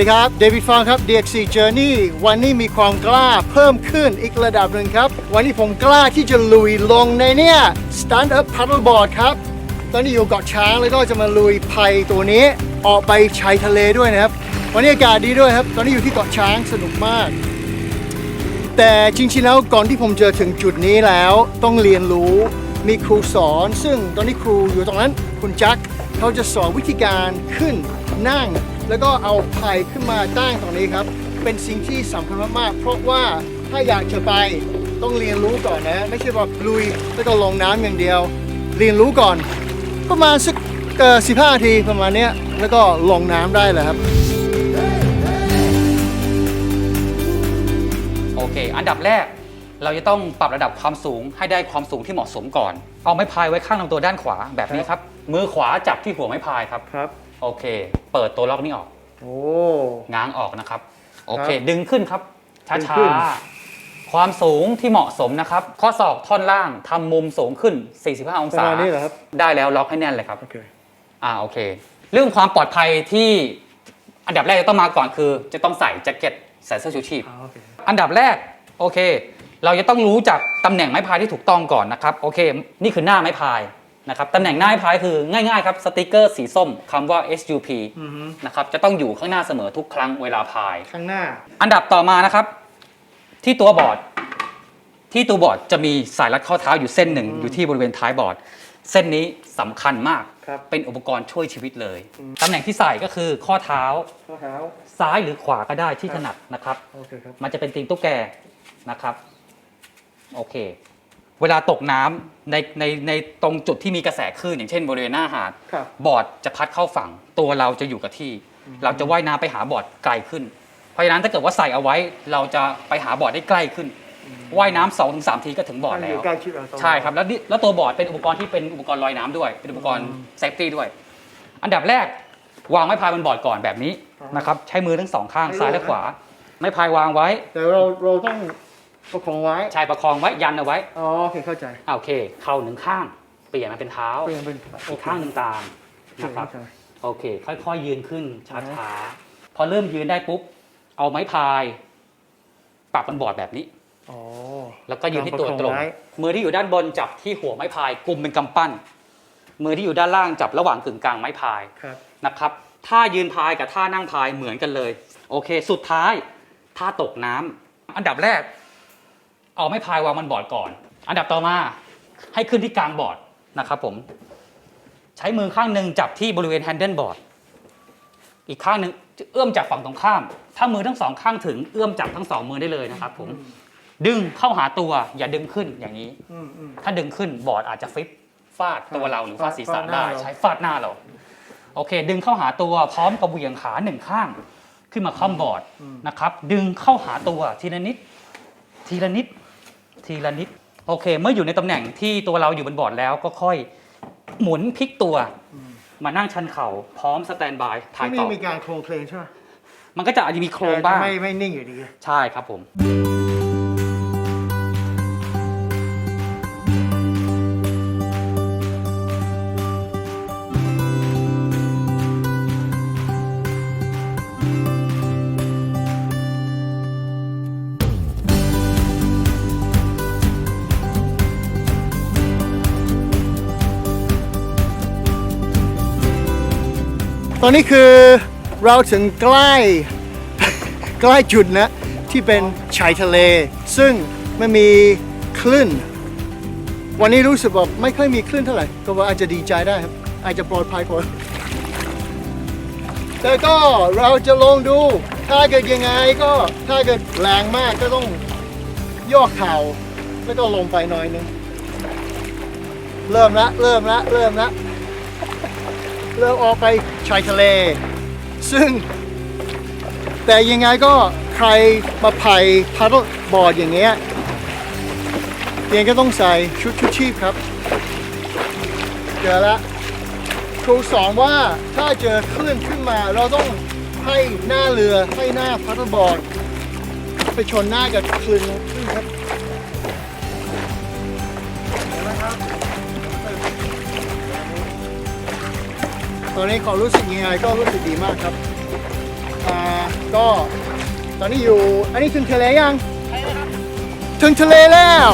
วัสดีครับเดวิดฟองครับ DXC Journey วันนี้มีความกล้าเพิ่มขึ้นอีกระดับหนึ่งครับ วันนี้ผมกล้าที่จะลุยลงในเนี่ย Stand Up Paddleboard ครับ ตอนนี้อยู่เกาะช้างแล้วก็จะมาลุยภัยตัวนี้ออกไปชายทะเลด้วยนะครับ วันนี้อากาศดีด้วยครับ ตอนนี้อยู่ที่เกาะช้างสนุกมาก แต่จริงๆแล้วก่อนที่ผมจะถึงจุดนี้แล้วต้องเรียนรู้มีครูสอน ซึ่งตอนนี้ครูอยู่ตรงนั้นคุณแจ็คเขาจะสอนวิธีการขึ้นนั่ง แล้วก็เอาไผ่ขึ้นมาตั้งตรงนี้ครับ เป็นสิ่งที่สำคัญมากๆ เพราะว่าถ้าอยากจะไปต้องเรียนรู้ก่อนนะ ไม่ใช่แบบลุยแล้วก็ลงน้ำอย่างเดียว เรียนรู้ก่อน ประมาณสักสิบห้าทีประมาณเนี้ยแล้วก็ลงน้ำได้เลยครับ โอเค อันดับแรกเราจะต้องปรับระดับความสูงให้ได้ความสูงที่เหมาะสมก่อน เอาไม้พายไว้ข้างลำตัวด้านขวาแบบนี้ครับ มือขวาจับที่หัวไม้พายครับ ครับ โอเค เปิดตัวล็อกนี้ออก โอ้ ง้างออกนะครับ โอเคครับดึงขึ้นครับดึงช้าขึ้นๆความสูงที่เหมาะสมนะครับ ข้อศอกท่อนล่างทำมุมสูงขึ้น 45 องประศามาณนี้เหรอครับ ได้แล้วล็อกให้แน่นเลยครับ โอเค อ่าโอเค เรื่องความปลอดภัยที่อันดับแรกจะต้องมาก่อนคือ จะต้องใส่แจ็คเก็ตใส่เสื้อชูชีพ โอเค อันดับแรกโอเค เราจะต้องรู้จากตำแหน่งไม้พายที่ถูกต้องก่อนนะครับโอเค นี่คือหน้าไม้พาย นะครับตำแหน่งหน้าไม้พายคือง่ายๆครับสติกเกอร์สีส้มคำว่า SUP อือฮึนะครับจะต้องอยู่ข้างหน้าเสมอทุกครั้งเวลาพาย ข้างหน้า อันดับต่อมานะครับ ที่ตัวบอร์ด ที่ตัวบอร์ดจะมีสายรัดข้อเท้าอยู่เส้นหนึ่งอยู่ที่บริเวณท้ายบอร์ด เส้นนี้สำคัญมากครับ เป็นอุปกรณ์ช่วยชีวิตเลยตำแหน่งที่ใส่ก็คือข้อเท้าข้อเท้าซ้ายหรือขวาก็ได้ที่ถนัดนะครับ โอเคครับ มันจะเป็นตีนตุ๊กแกนะครับ โอเค เวลาตกน้ำในในในตรงจุดที่มีกระแสคลื่นอย่างเช่นบริเวณหน้าหาดครับ บอร์ดจะพัดเข้าฝั่งตัวเราจะอยู่กับที่ เราจะว่ายน้ำไปหาบอร์ดไกลขึ้น เพราะฉะนั้นถ้าเกิดว่าใส่เอาไว้เราจะไปหาบอร์ดได้ใกล้ขึ้นว่ายน้ำสองถึงสามทีก็ถึงบอร์ดมันแล้ยู่วใกล้ชิดเราตงใช่ครับแล้วนี่แล้วตัวบอร์ดเป็นอุปกรณ์ที่เป็นอุปกรณ์ลอยน้ำด้วย เป็นอุปกรณ์เซฟตี้ด้วย อันดับแรกวางไม้พายบนบอร์ดก่อนแบบนี้นะครับ ใช้มือทั้งสองข้างซ้ายและขวา ไม้พายวางไว้ แต่เราเราต้อง ประคองไว้ ชายประคองไว้ยันเอาไว้อ๋อโอเคเข้าใจอ่าโอเค เข่าหนึ่งข้าง เปลี่ยนมาเป็นเท้าเปลี่ยนเป็นอีกข้างหนึ่งตามนะนะคครัรับบโอเค ค่อยๆยืนขึ้นช้าๆพอเริ่มยืนได้ปุ๊บ เอาไม้พาย ปรับบนบอร์ดแบบนี้อ๋อแล้วก็ยืนที่ตัวประคองตรงไว้มือที่อยู่ด้านบนจับที่หัวไม้พายกลุ่มเป็นกำปั้น มือที่อยู่ด้านล่างจับระหว่างกึ่งกลางไม้พายครับนะครับท่ายืนพายกับท่านั่งพายเหมือนกันเลย โอเค สุดท้ายท่าตกน้ำอันดับแรก เอาไม้พายวางบนบอร์ดก่อน อันดับต่อมาให้ขึ้นที่กลางบอร์ดนะครับผม ใช้มือข้างหนึ่งจับที่บริเวณแฮนเดิลบอร์ด อีกข้างหนึ่งเอื้อมจากฝั่งตรงข้าม ถ้ามือทั้งสองข้างถึงเอื้อมจับทั้งสองมือได้เลยนะครับผม ดึงเข้าหาตัวอย่าดึงขึ้นอย่างนี้ อืมอืม ถ้าดึงขึ้นบอร์ดอาจจะฟลิปฟาดตัวเราหรือฟาดศีรษะฟาดหน้าได้เรา ใช้ฟาดหน้าเรา โอเค ดึงเข้าหาตัวพร้อมกับเหวี่ยงขาหนึ่งข้าง ขึ้นมาคล่อมบอร์ดนะครับ ดึงเข้าหาตัวทีละนิด ทีละนิด ทีละนิด โอเค เมื่ออยู่ในตำแหน่งที่ตัวเราอยู่บนบอร์ดแล้วก็ค่อยหมุนพลิกตัว มานั่งชันเข่าพร้อมสแตนบายถ่ายที่ต่นี่อมีการโครงเคลงใช่ไหมมันก็จะอาจจะมีโครงบ้างแต่ไม่ไม่นิ่งอยู่ดี ใช่ครับผม ตอนนี้คือเราถึงใกล้ ใกล้จุดนะ ที่เป็นชายทะเล ซึ่งไม่มีคลื่น วันนี้รู้สึกว่าไม่ค่อยมีคลื่นเท่าไหร่ ก็ว่าอาจจะดีใจได้ครับ อาจจะปลอดภัยพอแต่ก็เราจะลองดู ถ้าเกิดยังไงก็ถ้าเกิดแรงมากก็ต้องย่อเข่าแล้วก็ลงไปหน่อยนึง เริ่มละ เริ่มละ เริ่มละ เริ่มออกไปชายทะเล ซึ่ง แต่ยังไงก็ใครมาไผ่พัดบอร์ดอย่างเงี้ยยังก็ต้องใส่ชุดชูชีพครับ เจอละครูสอนว่าถ้าเจอคลื่นขึ้นมา เราต้องให้หน้าเรือให้หน้าพัดบอร์ดไปชนหน้ากับคลื่นคลื่นครับเห็นไหมครับ อนนี้ความรู้สึกยังไงก็รู้สึกดีมากครับอ่าก็ตอนนี้อยู่ อันนี้ถึงทะเลยังถึงทะเลแล้ว